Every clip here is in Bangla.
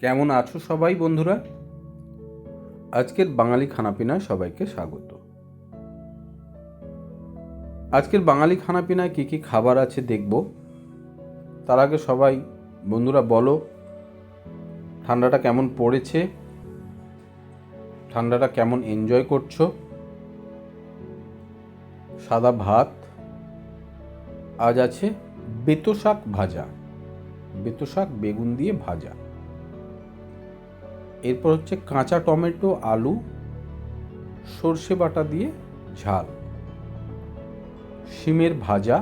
কেমন আছো সবাই বন্ধুরা? আজকের বাঙালি খানাপিনায় সবাইকে স্বাগত। আজকের বাঙালি খানাপিনায় কী কী খাবার আছে দেখব। তার আগে সবাই বন্ধুরা বলো, ঠান্ডাটা কেমন পড়েছে? ঠান্ডাটা কেমন এনজয় করছ? সাদা ভাত, আজ আছে বেতো শাক ভাজা। বেতো শাক বেগুন দিয়ে ভাজা। এরপর হচ্ছে কাঁচা টমেটো, আলু, সর্ষে বাটা দিয়ে ঝাল। শিমের ভাজা,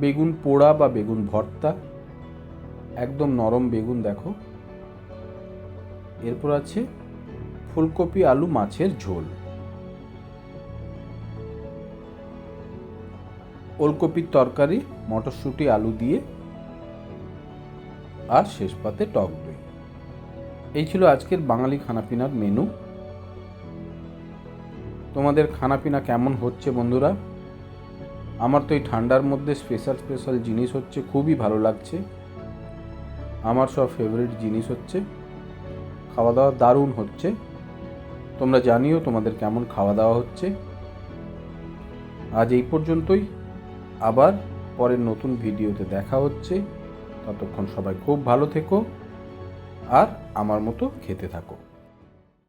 বেগুন পোড়া বা বেগুন ভর্তা, একদম নরম বেগুন দেখো। এরপর আছে ফুলকপি, আলু, মাছের ঝোল। ওলকপির তরকারি, মটরশুঁটি, আলু দিয়ে আর শেষ পাতে টক দই। এই ছিল আজকের বাঙালি খানাপিনার মেনু। তোমাদের খানাপিনা কেমন হচ্ছে বন্ধুরা? আমার তো এই ঠান্ডার মধ্যে স্পেশাল স্পেশাল জিনিস হচ্ছে, খুবই ভালো লাগছে। আমার সব ফেভারিট জিনিস হচ্ছে খাওয়া দাওয়া দারুণ হচ্ছে। তোমরা জানিও তোমাদের কেমন খাওয়া দাওয়া হচ্ছে। আজ এই পর্যন্তই। আবার পরের নতুন ভিডিওতে দেখা হচ্ছে। ততক্ষণ সবাই খুব ভালো থেকো আর আমার মতো খেতে থাকো।